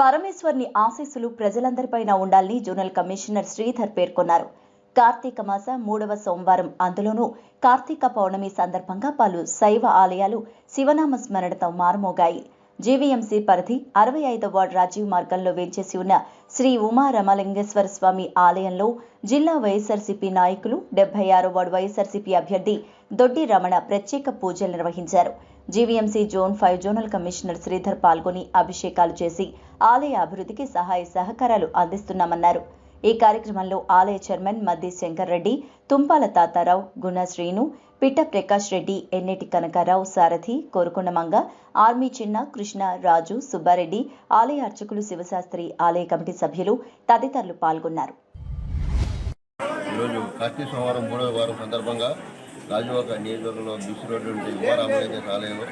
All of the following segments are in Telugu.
పరమేశ్వర్ని ఆశీస్సులు ప్రజలందరిపైన ఉండాలని జోనల్ కమిషనర్ శ్రీధర్ పేర్కొన్నారు. కార్తీక మాస మూడవ సోమవారం అందులోనూ కార్తీక పౌర్ణమి సందర్భంగా పలు శైవ ఆలయాలు శివనామ స్మరణతో మారుమోగాయి. జేవీఎంసీ పరిధి అరవై ఐదు వార్డు రాజీవ్ మార్గంలో వేంచేసి ఉన్న శ్రీ ఉమా రమలింగేశ్వర స్వామి ఆలయంలో జిల్లా వైఎస్ఆర్సీపీ నాయకులు డెబ్బై ఆరు వార్డు వైఎస్ఆర్సీపీ అభ్యర్థి దొడ్డి రమణ ప్రత్యేక పూజలు నిర్వహించారు. GVMC zone five zonal commissioner Sridhar పాల్గొని అభిషేకాలు చేసి ఆలయ అభివృద్ధికి సహాయ సహకారాలు అందిస్తున్నామన్నారు. ఈ కార్యక్రమంలో ఆలయ చైర్మన్ మద్ది శంకర్ రెడ్డి తుంపాల తాతారావు గుణశ్రీను పిట్ట ప్రకాష్ రెడ్డి ఎన్నెటి కనకారావు సారథి కోరుకొండమంగ ఆర్మీ చిన్న కృష్ణ రాజు సుబ్బారెడ్డి ఆలయ అర్చకులు శివశాస్త్రి ఆలయ కమిటీ సభ్యులు తదితరులు పాల్గొన్నారు. ఈరోజు కార్తీక సోమవారం మూడవ వారం సందర్భంగా రాజువాక నియోజకవర్గంలో బీసీ రోడ్డు ఆలయంలో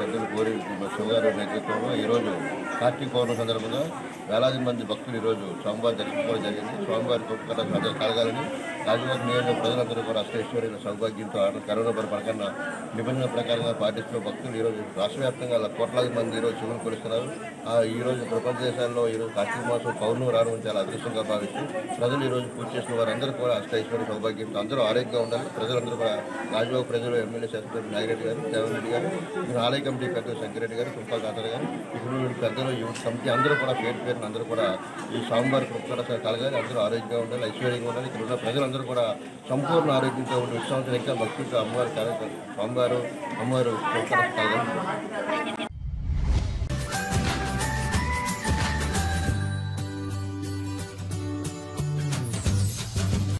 పెద్దలు కోరి శివగారు నేతృత్వంలో ఈరోజు కార్తీక పౌర్ణమి సందర్భంగా వేలాది మంది భక్తులు ఈరోజు స్వామివారి దర్శించుకోవడం జరిగింది. స్వామివారి కృపకర కలగాలని రాజువాక నియోజక ప్రజలందరూ కూడా అష్టైశ్వర్య సౌభాగ్యంతో కరోనా పరి పడకన్న నిబంధనల ప్రకారంగా పాటిస్తున్న భక్తులు ఈరోజు రాష్ట్ర వ్యాప్తంగా కోట్లాది మంది ఈరోజు శివుని కొలుస్తున్నారు. ఈరోజు ప్రపంచ దేశాల్లో ఈరోజు కార్తీక మాసం పౌర్ణమి రావడం చాలా అదృష్టంగా భావిస్తూ ప్రజలు ఈరోజు పూజ చేసిన వారందరూ కూడా అష్టైశ్వర్య సౌభాగ్యంతో అందరూ ఆరోగ్యంగా ఉండాలి. ప్రజలందరూ కూడా రాజబాబు ప్రజలు ఎమ్మెల్యే శాసనసభ్యులు నాగిరెడ్డి గారు జగన్ రెడ్డి గారు ఆలయ కమిటీ పెద్దలు శంకరెడ్డి గారు తుంపా ఖాదర్ గారు ఇప్పుడు పెద్దలు యువత కమిటీ అందరూ కూడా పేరు పేరున అందరూ కూడా ఈ స్వామివారి కృపకర కలగాలి అందరూ ఆరోగ్యంగా ఉండాలి ఐశ్వర్యంగా ఉండాలి. ఇక్కడ ఉన్న ప్రజలందరూ కూడా సంపూర్ణ ఆరోగ్యంతో ఉండి విశ్రాంతి ఇంకా భక్తులతో అమ్మవారి కార్యక్రమం స్వామివారు అమ్మవారు కృపకర కలగాలి